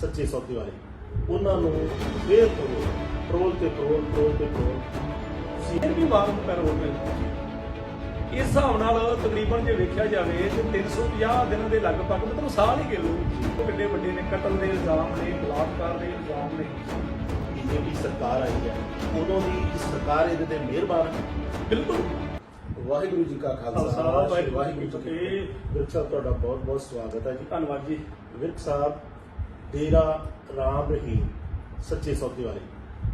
ਸੱਚੇ ਸੌਦੇ ਵਾਲੇ। ਉਹਨਾਂ ਨੂੰ ਫੇਰ ਕਰੋ ਪੈਟਰੋਲ ਤੇ ਪੈਟਰੋਲ ਪੈਟਰੋਲ ਤੇ ਪੈਟਰੋਲ ਤੁਸੀਂ ਫਿਰ ਵੀ ਵਾਰ ਨੂੰ ਪੈਰ ਹੋ ਗਏ। ਇਸ ਹਿਸਾਬ ਨਾਲ ਤਕਰੀਬਨ ਜੇ ਵੇਖਿਆ ਜਾਵੇ ਤੇ 350 ਦਿਨਾਂ ਦੇ ਲਗਭਗ ਮਤਲਬ ਸਾਲ ਹੀ ਗਿਣ ਲਓ ਕਿੱਡੇ ਵੱਡੇ ਨੇ ਕਤਲ ਦੇ ਇਲਜ਼ਾਮ ਨੇ ਬਲਾਤਕਾਰ ਦੇ ਇਲਜ਼ਾਮ ਨੇ। ਬੀਜੇਪੀ ਸਰਕਾਰ ਆਈ ਹੈ ਉਦੋਂ ਦੀ ਸਰਕਾਰ ਇਹਦੇ ਤੇ ਮਿਹਰਬਾਨ ਬਿਲਕੁਲ। ਵਾਹਿਗੁਰੂ ਜੀ ਕਾ ਖਾਲਸਾ, ਵਾਹਿਗੁਰੂ ਜੀ ਕੀ ਫਤਿਹ। ਵਿਰਕ ਸਾਹਿਬ ਤੁਹਾਡਾ ਬਹੁਤ ਬਹੁਤ ਸਵਾਗਤ ਹੈ ਜੀ। ਧੰਨਵਾਦ ਜੀ। ਵਿਰਕ ਸਾਹਿਬ ਡੇਰਾ ਰਾਮ ਰਹੀਮ ਸੱਚੇ ਸੌਦੇ ਵਾਲੇ।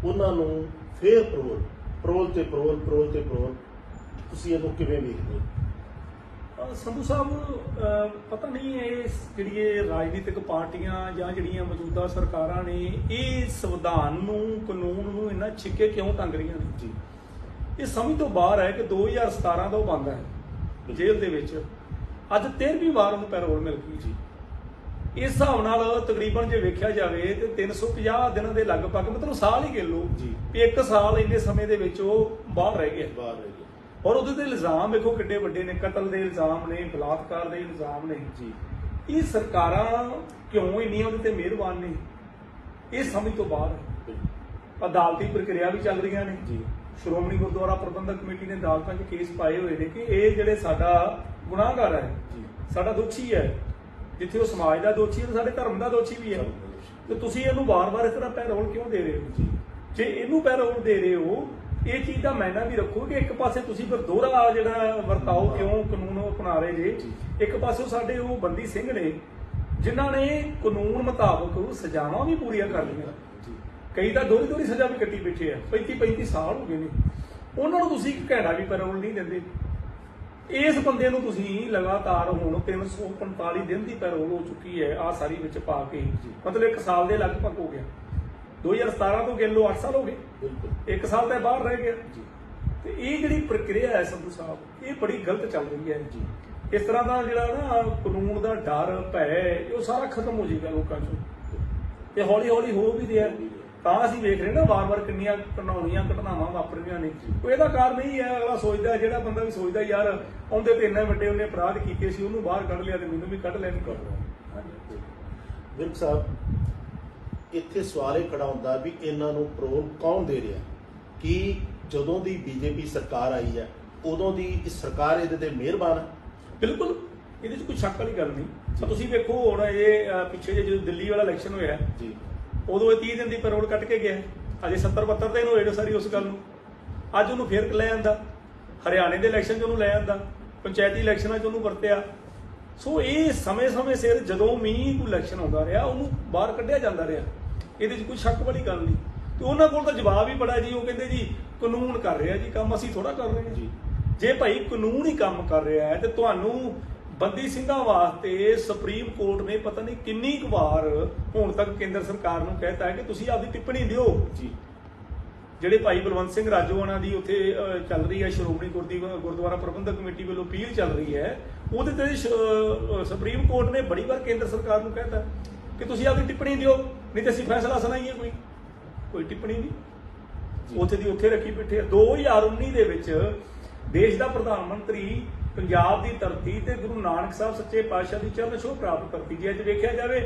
ਉਹਨਾਂ ਨੂੰ ਫੇਰ ਪੈਟਰੋਲ ਪੈਟਰੋਲ ਤੇ ਪੈਟਰੋਲ ਪੈਟਰੋਲ ਤੇ ਪੈਟਰੋਲ ਤੁਸੀਂ ਇਹਨੂੰ ਕਿਵੇਂ ਵੇਖਦੇ? ਹੋ ਸੰਧੂ ਸਾਹਿਬ ਪਤਾ ਨਹੀਂ ਇਹ ਜਿਹੜੀ ਇਹ ਰਾਜਨੀਤਿਕ ਪਾਰਟੀਆਂ ਜਾਂ ਜਿਹੜੀਆਂ ਮੌਜੂਦਾ ਸਰਕਾਰਾਂ ਨੇ ਇਹ ਸੰਵਿਧਾਨ ਨੂੰ ਕਾਨੂੰਨ ਨੂੰ ਇੰਨਾ ਛਿੱਕੇ ਕਿਉਂ ਟੰਗ ਰਹੀਆਂ ਨੇ? ਜੀ। ਇਹ ਸਮਝ ਤੋਂ ਬਾਹਰ ਹੈ ਕਿ 2017 ਦਾ ਉਹ ਬੰਦ ਹੈ ਜੇਲ੍ਹ ਦੇ ਵਿੱਚ। ਅੱਜ 13ਵੀਂ ਵਾਰ ਉਹਨੂੰ ਪੈਰੋਲ ਮਿਲ ਗਈ। ਜੀ। ਇਸ ਹਿਸਾਬ ਨਾਲ ਤਕਰੀਬਨ ਜੇ ਵੇਖਿਆ ਜਾਵੇ ਤੇ 350 ਦਿਨਾਂ ਦੇ ਲਗਭਗ ਮਤਲਬ ਸਾਲ ਹੀ ਗਿਣ ਲਓ ਜੀ। ਵੀ ਇੱਕ ਸਾਲ ਇੰਨੇ ਸਮੇਂ ਦੇ ਵਿੱਚ ਉਹ ਬਾਹਰ ਰਹਿ ਗਿਆ। ਬਾਹਰ ਰਹੀ ਹੈ ਔਰ ਉਹਦੇ ਤੇ ਇਲਜ਼ਾਮ ਵੇਖੋ ਕਿੱਡੇ ਵੱਡੇ ਨੇ ਕਤਲ ਦੇ ਇਲਜ਼ਾਮ ਨੇ ਬਲਾਤਕਾਰ ਦੇ ਇਲਜ਼ਾਮ ਨੇ। ਜੀ। ਇਹ ਸਰਕਾਰਾਂ ਕਿਉਂ ਇੰਨੀਆਂ ਉਹਦੇ ਤੇ ਮਿਹਰਬਾਨ ਨੇ? ਇਹ ਸਮਝ ਤੋਂ ਹੈ। ਅਦਾਲਤੀ ਪ੍ਰਕਿਰਿਆ ਵੀ ਚੱਲ ਰਹੀਆਂ ਨੇ। ਜੀ। ਸ਼੍ਰੋਮਣੀ ਗੁਰਦੁਆਰਾ ਪ੍ਰਬੰਧਕ ਕਮੇਟੀ ਨੇ ਅਦਾਲਤਾਂ 'ਚ ਕੇਸ ਪਾਏ ਹੋਏ ਨੇ ਕਿ ਇਹ ਜਿਹੜੇ ਸਾਡਾ ਗੁਨਾਹਗਾਰ ਹੈ ਜੀ। ਸਾਡਾ ਦੋਸ਼ੀ ਹੈ ਜਿੱਥੇ ਉਹ ਸਮਾਜ ਦਾ ਦੋਸ਼ੀ ਹੈ ਤੇ ਸਾਡੇ ਧਰਮ ਦਾ ਦੋਸ਼ੀ ਵੀ ਹੈ। ਤੇ ਤੁਸੀਂ ਇਹਨੂੰ ਵਾਰ-ਵਾਰ ਇਸ ਤਰ੍ਹਾਂ ਪੈਰੋਲ ਕਿਉਂ ਦੇ ਰਹੇ ਹੋ ਜੀ? ਜੇ ਇਹਨੂੰ ਪੈਰੋਲ ਦੇ ਰਹੇ ਹੋ ਇਹ ਚੀਜ਼ ਦਾ ਮੈਨਾ ਵੀ ਰੱਖੋ ਕਿ ਇੱਕ ਪਾਸੇ ਤੁਸੀਂ ਫਿਰ ਦੋਹਰਾ ਜਿਹੜਾ ਵਰਤਾਓ ਕਿਉਂ ਕਾਨੂੰਨ ਅਪਣਾ ਰਹੇ ਜੇ। ਇੱਕ ਪਾਸੇ ਸਾਡੇ ਉਹ ਬੰਦੀ ਸਿੰਘ ਨੇ ਜਿਨ੍ਹਾਂ ਨੇ ਕਾਨੂੰਨ ਮੁਤਾਬਕ ਸਜ਼ਾਵਾਂ ਵੀ ਪੂਰੀਆਂ ਕਰ ਲਈਆਂ। ਕਈ ਤਾਂ ਦੋਹਰੀ ਦੋਹਰੀ ਸਜ਼ਾ ਵੀ ਕੱਟੀ ਬੈਠੇ ਆ। 35 35 ਸਾਲ ਹੋ ਗਏ ਨੇ। ਉਹਨਾਂ ਨੂੰ ਤੁਸੀਂ ਇੱਕ ਘੰਟਾ ਵੀ ਪੈਰੋਲ ਨਹੀਂ ਦਿੰਦੇ। ਇਸ ਬੰਦੇ ਨੂੰ ਤੁਸੀਂ ਲਗਾਤਾਰ ਹੁਣ 345 ਦਿਨ ਦੀ ਪੈਰੋਲ ਹੋ ਚੁੱਕੀ ਹੈ ਆ ਸਾਰੀ ਵਿੱਚ ਪਾ ਕੇ। ਮਤਲਬ ਇੱਕ ਸਾਲ ਦੇ ਲਗਭਗ ਹੋ ਗਿਆ। 2017 ਤੋਂ ਗਿਣ ਲਓ 8 ਸਾਲ ਹੋ ਗਏ। ਬਿਲਕੁਲ। ਇੱਕ ਸਾਲ ਤਾਂ ਬਾਹਰ ਰਹਿ ਗਿਆ। ਜੀ। ਤੇ ਇਹ ਜਿਹੜੀ ਪ੍ਰਕਿਰਿਆ ਹੈ ਸੰਧੂ ਸਾਹਿਬ ਇਹ ਬੜੀ ਗਲਤ ਚੱਲ ਰਹੀ ਹੈ। ਜੀ। ਇਸ ਤਰ੍ਹਾਂ ਦਾ ਜਿਹੜਾ ਨਾ ਕਾਨੂੰਨ ਦਾ ਡਰ ਭੈ ਉਹ ਸਾਰਾ ਖਤਮ ਹੋ ਜਾਏਗਾ ਲੋਕਾਂ 'ਚੋਂ। ਤੇ ਹੌਲੀ ਹੌਲੀ ਹੋ ਵੀ ਰਿਹਾ। ਤਾਂ ਅਸੀਂ ਵੇਖ ਰਹੇ ਨਾ ਵਾਰ-ਵਾਰ ਕਿੰਨੀਆਂ ਘਟਨਾਉਣੀਆਂ ਘਟਨਾਵਾਂ ਵਾਪਰ ਰਹੀਆਂ ਨੇ। ਕੋਈ ਇਹਦਾ ਕਾਰਨ ਨਹੀਂ ਹੈ ਅਗਲਾ ਸੋਚਦਾ ਜਿਹੜਾ ਬੰਦਾ ਵੀ ਸੋਚਦਾ ਯਾਰ ਆਉਂਦੇ ਤੇ ਇੰਨੇ ਵੱਡੇ ਉਹਨੇ ਅਪਰਾਧ ਕੀਤੇ ਸੀ ਉਹਨੂੰ ਬਾਹਰ ਕੱਢ ਲਿਆ ਤੇ ਮੈਨੂੰ ਵੀ ਕੱਢ ਲੈਣ ਵਿਰਕ ਸਾਹਿਬ ਇੱਥੇ ਸਵਾਲ ਇਹ ਖੜਾ ਹੁੰਦਾ ਵੀ ਇਹਨਾਂ ਨੂੰ ਪੈਟਰੋਲ ਕੌਣ ਦੇ ਰਿਹਾ? ਕਿ ਜਦੋਂ ਦੀ ਬੀਜੇਪੀ ਸਰਕਾਰ ਆਈ ਹੈ ਉਦੋਂ ਦੀ ਇਹ ਸਰਕਾਰ ਇਹਦੇ ਤੇ ਮਿਹਰਬਾਨ ਹੈ? ਬਿਲਕੁਲ। ਇਹਦੇ 'ਚ ਕੋਈ ਸ਼ੱਕ ਵਾਲੀ ਗੱਲ ਨਹੀਂ। ਤੁਸੀਂ ਵੇਖੋ ਹੁਣ ਇਹ ਪਿੱਛੇ ਜਿਹੇ ਜਦੋਂ ਦਿੱਲੀ ਵਾਲਾ ਇਲੈਕਸ਼ਨ ਹੋਇਆ ਜੀ। ਉਦੋਂ ਇਹ 30 ਦਿਨ ਦੀ ਪੈਰੋਲ ਕੱਟ ਕੇ ਗਿਆ। ਅਜੇ 70 72 ਦਿਨ ਹੋਏ ਨੇ ਸਾਰੀ ਉਸ ਗੱਲ ਨੂੰ। ਅੱਜ ਉਹਨੂੰ ਫੇਰ ਲੈ ਆਂਦਾ। ਹਰਿਆਣੇ ਦੇ ਇਲੈਕਸ਼ਨ 'ਚ ਉਹਨੂੰ ਲੈ ਆਂਦਾ। ਪੰਚਾਇਤੀ ਇਲੈਕਸ਼ਨਾਂ 'ਚ ਉਹਨੂੰ ਵਰਤਿਆ। ਸੋ ਇਹ ਸਮੇਂ-ਸਮੇਂ ਸਿਰ ਜਦੋਂ ਵੀ ਕੋਈ ਇਲੈਕਸ਼ਨ ਆਉਂਦਾ ਰਿਹਾ ਉਹਨੂੰ ਬਾਹਰ ਕੱਢਿਆ ਜਾਂਦਾ ਰਿਹਾ। ਇਹਦੇ 'ਚ ਕੋਈ ਸ਼ੱਕ ਵਾਲੀ ਗੱਲ ਨਹੀਂ। ਤੇ ਉਹਨਾਂ ਕੋਲ ਤਾਂ ਜਵਾਬ ਹੀ ਬੜਾ ਜੀ ਉਹ ਕਹਿੰਦੇ ਜੀ ਕਾਨੂੰਨ ਕਰ ਰਿਹਾ ਜੀ ਕੰਮ ਅਸੀਂ ਥੋੜਾ ਕਰ ਰਹੇ ਹਾਂ। ਜੀ। ਜੇ ਭਾਈ ਕਾਨੂੰਨ ਹੀ ਕੰਮ ਕਰ ਰਿਹਾ ਹੈ ਤੇ ਤੁਹਾਨੂੰ ਬੰਦੀ ਸਿੰਘਾਂ ਵਾਸਤੇ ਸੁਪਰੀਮ ਕੋਰਟ ਨੇ ਪਤਾ ਨਹੀਂ ਕਿੰਨੀ ਕੁ ਵਾਰ ਹੁਣ ਤੱਕ ਕੇਂਦਰ ਸਰਕਾਰ ਨੂੰ ਕਹਿਤਾ ਹੈ ਕਿ ਤੁਸੀਂ ਆਪਦੀ ਟਿੱਪਣੀ ਦਿਓ। ਜੀ। ਜਿਹੜੇ ਭਾਈ ਬਲਵੰਤ ਸਿੰਘ ਰਾਜੋਆਣਾ ਦੀ ਉੱਥੇ ਚੱਲ ਰਹੀ ਹੈ ਸ਼੍ਰੋਮਣੀ ਗੁਰਦੀ ਗੁਰਦੁਆਰਾ ਪ੍ਰਬੰਧਕ ਕਮੇਟੀ ਵੱਲੋਂ ਅਪੀਲ ਚੱਲ ਰਹੀ ਹੈ ਉਹਦੇ ਤੇ ਸੁਪਰੀਮ ਕੋਰਟ ਨੇ ਬੜੀ ਵਾਰ ਕੇਂਦਰ ਸਰਕਾਰ ਨੂੰ ਕਹਿਤਾ ਕਿ ਤੁਸੀਂ ਆਪਦੀ ਟਿੱਪਣੀ ਦਿਓ ਨਹੀਂ ਤੇ ਅਸੀਂ ਫੈਸਲਾ ਸੁਣਾਈਏ ਕੋਈ। ਕੋਈ ਟਿੱਪਣੀ ਨਹੀਂ। ਉੱਥੇ ਦੀ ਉੱਥੇ ਰੱਖੀ ਬੈਠੇ ਆ। 2019 ਦੇ ਵਿੱਚ ਦੇਸ਼ ਦਾ ਪ੍ਰਧਾਨ ਮੰਤਰੀ ਪੰਜਾਬ ਦੀ ਧਰਤੀ ਤੇ ਗੁਰੂ ਨਾਨਕ ਸਾਹਿਬ ਸੱਚੇ ਪਾਤਸ਼ਾਹ ਦੀ ਚਰਨ ਛੋਹ ਪ੍ਰਾਪਤ ਕਰਤੀ ਜੇ। ਅੱਜ ਵੇਖਿਆ ਜਾਵੇ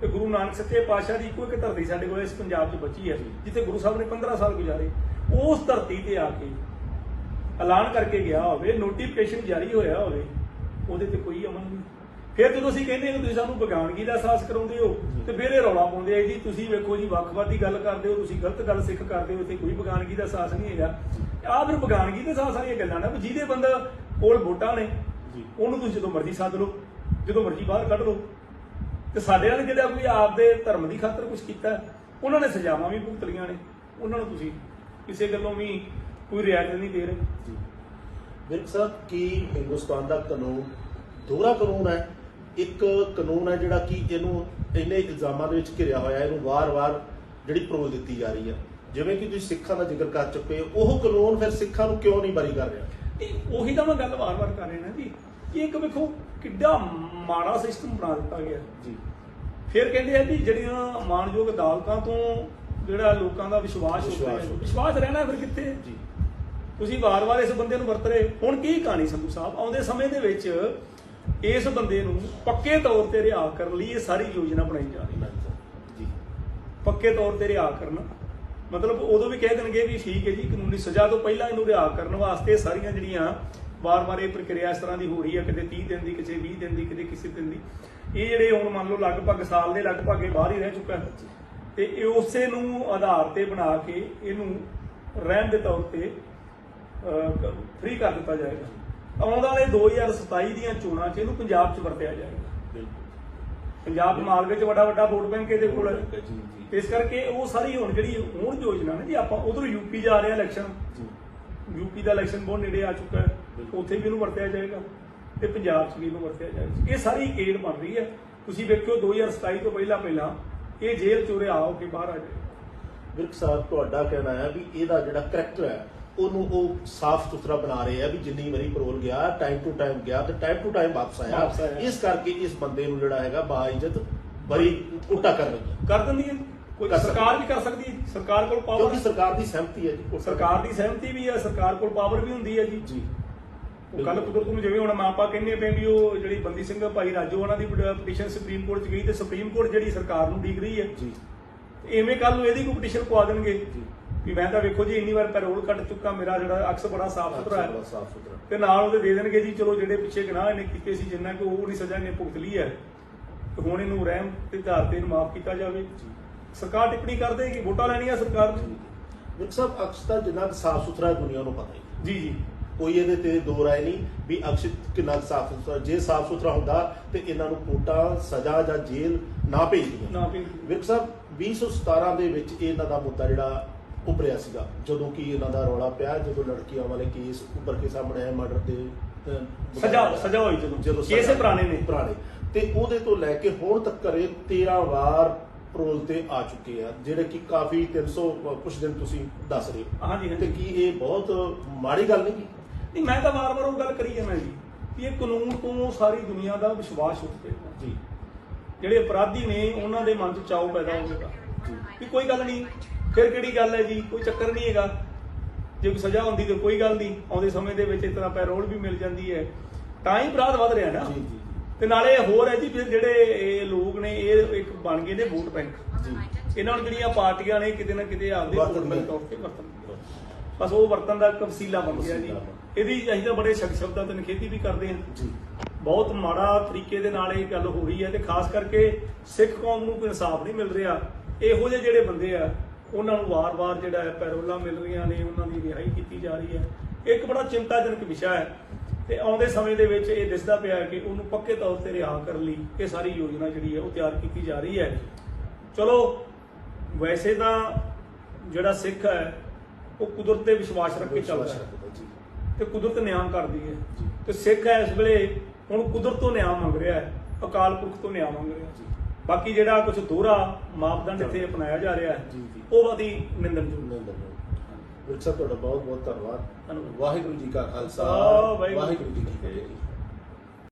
ਤੇ ਗੁਰੂ ਨਾਨਕ ਸੱਚੇ ਪਾਤਸ਼ਾਹ ਦੀ ਇੱਕੋ ਇੱਕ ਧਰਤੀ ਸਾਡੇ ਕੋਲ ਇਸ ਪੰਜਾਬ 'ਚ ਬਚੀ ਹੈ ਜਿੱਥੇ ਗੁਰੂ ਸਾਹਿਬ ਨੇ 15 ਸਾਲ ਗੁਜ਼ਾਰੇ। ਉਸ ਧਰਤੀ ਤੇ ਆ ਕੇ ਐਲਾਨ ਕਰਕੇ ਗਿਆ ਹੋਵੇ ਨੋਟੀਫਿਕੇਸ਼ਨ ਜਾਰੀ ਹੋਇਆ ਹੋਵੇ, ਉਹਦੇ ਤੇ ਕੋਈ ਅਮਲ ਨਹੀਂ। ਫਿਰ ਜਦੋਂ ਅਸੀਂ ਕਹਿੰਦੇ ਹਾਂ ਤੁਸੀਂ ਸਾਨੂੰ ਬਗਾਨਗੀ ਦਾ ਅਹਿਸਾਸ ਕਰਾਉਂਦੇ ਹੋ, ਤੇ ਫਿਰ ਇਹ ਰੌਲਾ ਪਾਉਂਦੇ ਆ ਜੀ, ਤੁਸੀਂ ਵੇਖੋ ਜੀ ਵੱਖਵਾਦ ਦੀ ਗੱਲ ਕਰਦੇ ਹੋ, ਤੁਸੀਂ ਗਲਤ ਗੱਲ ਸਿੱਖ ਕਰਦੇ ਹੋ, ਇੱਥੇ ਕੋਈ ਬਗਾਨਗੀ ਦਾ ਅਹਿਸਾਸ ਨਹੀਂ ਹੈਗਾ। ਆਹ ਫਿਰ ਬਗਾਨਗੀ ਦਾ ਅਹਿਸਾਸ ਵਾਲੀਆਂ ਗੱਲਾਂ ਨਾ ਜਿਹਦੇ ਬੰਦਾ ਕੋਲ ਵੋਟਾਂ ਨੇ ਜੀ। ਉਹਨੂੰ ਤੁਸੀਂ ਜਦੋਂ ਮਰਜ਼ੀ ਸੱਦ ਲਓ ਜਦੋਂ ਮਰਜ਼ੀ ਬਾਹਰ ਕੱਢ ਲਓ। ਤੇ ਸਾਡੇ ਨਾਲ ਜਿਹੜਾ ਕੋਈ ਆਪਦੇ ਧਰਮ ਦੀ ਖਾਤਰ ਕੁਝ ਕੀਤਾ ਉਹਨਾਂ ਨੇ ਸਜ਼ਾਵਾਂ ਵੀ ਭੁਗਤ ਲਈਆਂ ਨੇ। ਉਹਨਾਂ ਨੂੰ ਤੁਸੀਂ ਕਿਸੇ ਗੱਲੋਂ ਵੀ ਕੋਈ ਰਿਆਇਤ ਨਹੀਂ ਦੇ ਰਹੇ। ਜੀ। ਵਿਰਕ ਸਾਹਿਬ ਕੀ ਹਿੰਦੁਸਤਾਨ ਦਾ ਕਾਨੂੰਨ ਦੋਹਰਾ ਕਾਨੂੰਨ ਹੈ? ਇੱਕ ਕਾਨੂੰਨ ਹੈ ਜਿਹੜਾ ਕਿ ਇਹਨੂੰ ਇੰਨੇ ਇਲਜ਼ਾਮਾਂ ਦੇ ਵਿੱਚ ਘਿਰਿਆ ਹੋਇਆ ਇਹਨੂੰ ਵਾਰ-ਵਾਰ ਜਿਹੜੀ ਪੈਰੋਲ ਦਿੱਤੀ ਜਾ ਰਹੀ ਹੈ। ਜਿਵੇਂ ਕਿ ਤੁਸੀਂ ਸਿੱਖਾਂ ਦਾ ਜ਼ਿਕਰ ਕਰ ਚੁੱਕੇ ਹੋ ਉਹ ਕਾਨੂੰਨ ਫਿਰ ਸਿੱਖਾਂ ਨੂੰ ਕਿਉਂ ਨਹੀਂ ਬਰੀ ਕਰ ਰਿਹਾ? ਇਹ ਉਹੀ ਤਾਂ ਮੈਂ ਗੱਲ ਵਾਰ-ਵਾਰ ਕਰ ਰਿਹਾ ਨਾ ਜੀ ਕਿ ਇੱਕ ਵੇਖੋ ਕਿੱਡਾ ਮਾੜਾ ਸਿਸਟਮ ਬਣਾ ਦਿੱਤਾ ਗਿਆ। ਜੀ। ਫਿਰ ਕਹਿੰਦੇ ਆ ਵੀ ਜਿਹੜੀਆਂ ਮਾਨਯੋਗ ਅਦਾਲਤਾਂ ਤੋਂ ਜਿਹੜਾ ਲੋਕਾਂ ਦਾ ਵਿਸ਼ਵਾਸ ਹੋ ਵਿਸ਼ਵਾਸ ਗਿਆ ਹੋ। ਵਿਸ਼ਵਾਸ ਰਹਿਣਾ ਫਿਰ ਕਿੱਥੇ? ਜੀ। ਤੁਸੀਂ ਵਾਰ-ਵਾਰ ਇਸ ਬੰਦੇ ਨੂੰ ਵਰਤ ਰਹੇ ਹੁਣ ਕੀ ਕਹਾਣੀ ਸੰਧੂ ਸਾਹਿਬ? ਆਉਂਦੇ ਸਮੇਂ ਦੇ ਵਿੱਚ ਇਸ ਬੰਦੇ ਨੂੰ ਪੱਕੇ ਤੌਰ ਤੇ ਰਿਹਾ ਕਰਨ ਲਈ ਇਹ ਸਾਰੀ ਯੋਜਨਾ ਬਣਾਈ ਜਾ ਰਹੀ ਹੈ। ਜੀ। ਪੱਕੇ ਤੌਰ ਤੇ ਰਿਹਾ ਕਰਨਾ ਮਤਲਬ ਉਦੋਂ ਵੀ ਕਹਿ ਦੇਣਗੇ ਵੀ ਠੀਕ ਹੈ ਜੀ ਕਾਨੂੰਨੀ ਸਜ਼ਾ ਤੋਂ ਪਹਿਲਾਂ ਇਹਨੂੰ ਰਿਹਾ ਕਰਨ ਵਾਸਤੇ ਸਾਰੀਆਂ ਜਿਹੜੀਆਂ ਵਾਰ-ਵਾਰ ਇਹ ਪ੍ਰਕਿਰਿਆ ਇਸ ਤਰ੍ਹਾਂ ਦੀ ਹੋ ਰਹੀ ਹੈ ਕਿਤੇ 30 ਦਿਨ ਦੀ ਕਿਸੇ 20 ਦਿਨ ਦੀ ਕਿਤੇ ਕਿਸੇ ਦਿਨ ਦੀ। ਇਹ ਜਿਹੜੇ ਹੁਣ ਮੰਨ ਲਓ ਲਗਭਗ ਸਾਲ ਦੇ ਲਗਭਗ ਇਹ ਬਾਹਰ ਹੀ ਰਹਿ ਚੁੱਕਾ ਹੈ। ਤੇ ਇਹ ਉਸੇ ਨੂੰ ਆਧਾਰ ਤੇ ਬਣਾ ਕੇ ਇਹਨੂੰ ਰਹਿਣ ਦੇ ਤੌਰ ਤੇ ਫ੍ਰੀ ਕਰ ਦਿੱਤਾ ਜਾਏਗਾ। ਆਉਣ ਵਾਲੇ 2027 ਦੀਆਂ ਚੋਣਾਂ 'ਚ ਇਹਨੂੰ ਪੰਜਾਬ 'ਚ ਵਰਤਿਆ ਜਾਏਗਾ। ਬਿਲਕੁਲ। ਪੰਜਾਬ ਮਾਲਵੇ 'ਚ ਵੱਡਾ ਵੱਡਾ ਵੋਟ ਬੈਂਕ ਇਹਦੇ ਕੋਲ ਹੈ। ਇਸ ਕਰਕੇ ਉਹ ਸਾਰੀ ਹੁਣ ਜਿਹੜੀ ਹੁਣ ਯੋਜਨਾ ਨੇ ਜੀ ਆਪਾਂ ਉਧਰ ਯੂਪੀ ਜਾ ਰਹੇ ਆ ਇਲੈਕਸ਼ਨ ਯੂਪੀ ਦਾ ਇਲੈਕਸ਼ਨ ਬਹੁਤ ਨੇੜੇ ਆ ਚੁੱਕਾ ਹੈ। ਉੱਥੇ ਵੀ ਇਹਨੂੰ ਵਰਤਿਆ ਜਾਏਗਾ ਤੇ ਪੰਜਾਬ 'ਚ ਵੀ ਇਹਨੂੰ ਵਰਤਿਆ ਜਾਏਗਾ। ਇਹ ਸਾਰੀ ਏਡ ਬਣ ਰਹੀ ਹੈ। ਤੁਸੀਂ ਵੇਖਿਓ 2027 ਤੋਂ ਪਹਿਲਾਂ ਪਹਿਲਾਂ ਇਹ ਜੇਲ੍ਹ ਚੋਂ ਰਿਹਾ ਹੋ ਕੇ ਬਾਹਰ ਆ ਜਾਏਗਾ ਵਿਰਕ ਸਾਹਿਬ ਤੁਹਾਡਾ ਕਹਿਣਾ ਹੈ ਵੀ ਇਹਦਾ ਜਿਹੜਾ ਕਰੈਕਟਰ ਹੈ ਉਹਨੂੰ ਉਹ ਸਾਫ਼ ਸੁਥਰਾ ਬਣਾ ਰਹੇ ਆ ਵੀ ਜਿੰਨੀ ਵਾਰੀ ਪਰੋਲ ਗਿਆ ਟਾਈਮ ਟੂ ਟਾਈਮ ਗਿਆ ਤੇ ਟਾਈਮ ਟੂ ਟਾਈਮ ਵਾਪਸ ਆਇਆ। ਇਸ ਕਰਕੇ ਇਸ ਬੰਦੇ ਨੂੰ ਜਿਹੜਾ ਹੈਗਾ ਬਾਇਜ਼ਤ ਬਰੀ ਉਲਟਾ ਕਰ ਰਹੀ ਕਰ ਦਿੰਦੀ ਹੈ। ਕੋਈ ਕਰ ਸਕਦੀ ਸਰਕਾਰ ਵੀ ਕਰ ਸਕਦੀ ਸਰਕਾਰ ਕੋਲ ਪਾਵਰ ਕਿਉਂਕਿ ਸਰਕਾਰ ਦੀ ਸਹਿਮਤੀ ਹੈ ਜੀ। ਸਰਕਾਰ ਦੀ ਸਹਿਮਤੀ ਵੀ ਹੈ ਸਰਕਾਰ ਕੋਲ ਪਾਵਰ ਵੀ ਹੁੰਦੀ ਹੈ ਜੀ। ਜੀ। ਉਹ ਕੱਲ ਕੁਦਰਤ ਨੂੰ ਜਿਵੇਂ ਹੁਣ ਆਪਾਂ ਕਹਿੰਦੇ ਪਏ ਵੀ ਉਹ ਜਿਹੜੀ ਬੰਦੀ ਸਿੰਘ ਭਾਈ ਰਾਜੋ ਉਹਨਾਂ ਦੀ ਪਟੀਸ਼ਨ ਸੁਪਰੀਮ ਕੋਰਟ 'ਚ ਗਈ ਤੇ ਸੁਪਰੀਮ ਕੋਰਟ ਜਿਹੜੀ ਸਰਕਾਰ ਨੂੰ ਡੀਕ ਰਹੀ ਹੈ। ਜੀ। ਐਵੇਂ ਕੱਲ ਨੂੰ ਇਹਦੀ ਕੋਈ ਪਟੀਸ਼ਨ ਪਵਾ ਦੇਣਗੇ। ਜੀ। ਵੀ ਮੈਂ ਤਾਂ ਵੇਖੋ ਜੀ ਇੰਨੀ ਵਾਰ ਪੈਰੋਲ ਕੱਟ ਚੁੱਕਾ ਮੇਰਾ ਜਿਹੜਾ ਅਕਸ ਬੜਾ ਸਾਫ਼ ਸੁਥਰਾ ਬੜਾ ਹੈ ਸਾਫ਼ ਸੁਥਰਾ ਤੇ ਨਾਲ ਉਹਦੇ ਦੇ ਦੇਣਗੇ ਜੀ ਚਲੋ ਜਿਹੜੇ ਪਿੱਛੇ ਗੁਨਾਹ ਇਹਨੇ ਕੀਤੇ ਸੀ ਜਿੰਨਾ ਕਿ ਉਹ ਨਹੀਂ ਸਜ਼ਾ ਇਹਨੇ ਭੁਗਤ ਲਈ ਹੈ। ਤੇ ਹੁਣ ਇਹਨੂੰ ਰਹਿਮ ਤੇ ਆਧਾਰ ਤੇ ਮਾਫ ਕੀਤਾ ਜਾਵੇ। ਸਰਕਾਰ ਟਿੱਪਣੀ ਕਰ ਦੇਗੀ ਵੋਟਾਂ ਲੈਣੀਆਂ ਸਰਕਾਰ ਨੇ? ਵਿਰਕ ਸਾਹਿਬ ਅਕਸ ਤਾਂ ਜਿੰਨਾ ਸਾਫ਼ ਸੁਥਰਾ ਦੁਨੀਆ ਨੂੰ ਪਤਾ ਹੀ ਜੀ ਜੀ। ਕੋਈ ਇਹਦੇ ਤੇ ਦੋ ਰਾਏ ਨਹੀਂ ਵੀ ਅਕਸ਼ਿਤ ਕਿੰਨਾ ਸਾਫ਼ ਸੁਥਰਾ ਜੇ ਸਾਫ਼ ਸੁਥਰਾ ਹੁੰਦਾ ਤੇ ਇਹਨਾਂ ਨੂੰ ਕੋਟਾ ਸਜ਼ਾ ਜਾਂ ਜੇਲ੍ਹ ਨਾ ਭੇਜਦੀਆਂ। ਨਾ ਵੀ ਵਿਰਕ ਸਾਹਿਬ 2017 ਦੇ ਵਿੱਚ ਇਹਨਾਂ ਦਾ ਮੁੱਦਾ ਜਿਹੜਾ ਉੱਭਰਿਆ ਸੀਗਾ ਜਦੋਂ ਕਿ ਇਹਨਾਂ ਦਾ ਰੌਲਾ ਪਿਆ ਜਦੋਂ ਲੜਕੀਆਂ ਵਾਲੇ ਕੇਸ ਉੱਪਰ ਕੇ ਸਾਹਮਣੇ ਆਏ ਮਰਡਰ ਦੇ ਅਹ, ਸਜ਼ਾ ਸਜ਼ਾ ਹੋਈ ਜਦੋਂ। ਜਦੋਂ ਕੇਸ ਸਜ਼ਾ- ਪੁਰਾਣੇ ਨੇ। ਪੁਰਾਣੇ। ਤੇ ਉਹਦੇ ਤੋਂ ਲੈ ਕੇ ਹੁਣ ਤੱਕ ਕਰੇ 13 ਵਾਰ ਪਰੋਲ ਤੇ ਆ ਚੁੱਕੇ ਆ ਜਿਹੜੇ ਕਿ ਕਾਫੀ 300 ਕੁਝ ਦਿਨ ਤੁਸੀਂ ਦੱਸ ਰਹੇ ਹੋ। ਹਾਂਜੀ ਤੇ ਹਾਂਜੀ ਕੀ ਇਹ ਬਹੁਤ ਮਾੜੀ ਗੱਲ ਨਹੀਂ ਕੀ? ਨਹੀਂ ਮੈਂ ਤਾਂ ਵਾਰ-ਵਾਰ ਉਹ ਗੱਲ ਕਰੀ ਜਾਂਦਾ ਜੀ ਕਿ ਇਹ ਕਾਨੂੰਨ ਤੋਂ ਸਾਰੀ ਦੁਨੀਆ ਦਾ ਵਿਸ਼ਵਾਸ ਉੱਠ ਜਾਏਗਾ ਜੀ। ਜਿਹੜੇ ਅਪਰਾਧੀ ਨੇ ਉਹਨਾਂ ਦੇ ਮਨ 'ਚ ਚਾਉ ਪੈਦਾ ਹੋਵੇਗਾ ਵੀ ਕੋਈ ਗੱਲ ਨਹੀਂ ਫਿਰ ਕਿਹੜੀ ਗੱਲ ਹੈ ਜੀ? ਕੋਈ ਚੱਕਰ ਨਹੀਂ ਹੈਗਾ। ਜੇ ਕੋਈ ਸਜ਼ਾ ਹੁੰਦੀ ਤਾਂ ਕੋਈ ਗੱਲ ਨਹੀਂ। ਆਉਂਦੇ ਸਮੇਂ ਦੇ ਵਿੱਚ ਇਸ ਤਰ੍ਹਾਂ ਪੈਰੋਲ ਵੀ ਮਿਲ ਜਾਂਦੀ ਹੈ। ਤਾਂ ਹੀ ਅਪਰਾਧ ਵੱਧ ਰਿਹਾ ਨਾ। ਜੀ ਜੀ। ਤੇ ਨਾਲੇ ਹੋਰ ਹੈ ਜੀ ਫਿਰ ਜਿਹੜੇ ਇਹ ਲੋਕ ਨੇ ਇਹ ਇੱਕ ਬਣ ਗਏ ਨੇ ਵੋਟ ਬੈਂਕ। ਜੀ। ਇਹਨਾਂ ਨੂੰ ਜਿਹੜੀਆਂ ਪਾਰਟੀਆਂ ਨੇ ਕਿਤੇ ਨਾ ਕਿਤੇ ਆਪਦੇ ਵੋਟ ਵਰਤਣ ਬੈਂਕ ਤੌਰ ਤੇ ਵਰਤਣ ਬਸ ਉਹ ਵਰਤਨ ਦਾ ਇੱਕ ਵਸੀਲਾ ਬਣ ਗਿਆ ਜੀ। ਇਹਦੀ ਅਸੀਂ ਤਾਂ ਬੜੇ ਸ਼ਬਦ ਸ਼ਬਦਾਂ ਤੇ ਨਿਖੇਧੀ ਵੀ ਕਰਦੇ ਹਾਂ। ਜੀ। ਬਹੁਤ ਮਾੜਾ ਤਰੀਕੇ ਦੇ ਨਾਲ ਇਹ ਗੱਲ ਹੋ ਰਹੀ ਹੈ ਤੇ ਖਾਸ ਕਰਕੇ ਸਿੱਖ ਕੌਮ ਨੂੰ ਕੋਈ ਇਨਸਾਫ ਨਹੀਂ ਮਿਲ ਰਿਹਾ। ਇਹੋ ਜਿਹੇ ਜਿਹੜੇ ਬੰਦੇ ਆ ਉਹਨਾਂ ਨੂੰ ਵਾਰ-ਵਾਰ ਜਿਹੜਾ ਹੈ ਪੈਰੋਲਾਂ ਮਿਲ ਰਹੀਆਂ ਨੇ ਉਹਨਾਂ ਦੀ ਰਿਹਾਈ ਕੀਤੀ ਜਾ ਰਹੀ ਹੈ। ਇੱਕ ਬੜਾ ਚਿੰਤਾਜਨਕ ਵਿਸ਼ਾ ਹੈ। ਤੇ ਆਉਂਦੇ ਸਮੇਂ ਦੇ ਵਿੱਚ ਇਹ ਦਿਸਦਾ ਪਿਆ ਹੈ ਕਿ ਉਹਨੂੰ ਪੱਕੇ ਤੌਰ ਤੇ ਰਿਹਾ ਕਰਨ ਲਈ ਇਹ ਸਾਰੀ ਯੋਜਨਾ ਜਿਹੜੀ ਹੈ ਉਹ ਤਿਆਰ ਕੀਤੀ ਜਾ ਰਹੀ ਹੈ। ਚਲੋ ਵੈਸੇ ਤਾਂ ਜਿਹੜਾ ਸਿੱਖ ਹੈ ਉਹ ਕੁਦਰਤ ਤੇ ਵਿਸ਼ਵਾਸ ਰੱਖ ਕੇ ਚੱਲਦਾ ਹੈ। ਤੇ ਕੁਦਰਤ ਨਿਆਂ ਕਰਦੀ ਹੈ। ਤੇ ਸਿੱਖ ਹੈ ਇਸ ਵੇਲੇ ਹੁਣ ਕੁਦਰਤ ਤੋਂ ਨਿਆਂ ਮੰਗ ਰਿਹਾ ਹੈ ਅਕਾਲ ਪੁਰਖ ਤੋਂ ਨਿਆਂ ਮੰਗ ਰਿਹਾ ਜੀ। ਹੈ ਬਾਕੀ ਜਿਹੜਾ ਕੁਝ ਦੋਹਰਾ ਮਾਪਦੰਡ ਇੱਥੇ ਅਪਣਾਇਆ ਜਾ ਰਿਹਾ ਹੈ। ਉਹ ਬਾਦੀ ਨਿੰਦਨਯੋਗ ਨਹੀਂ ਸਾਹਿਬ ਤੁਹਾਡਾ ਬਹੁਤ ਬਹੁਤ ਧੰਨਵਾਦ। ਵਾਹਿਗੁਰੂ ਜੀ ਕਾ ਖਾਲਸਾ। ਵਾਹਿਗੁਰੂ ਜੀ ਕੀ ਫਤਿਹ।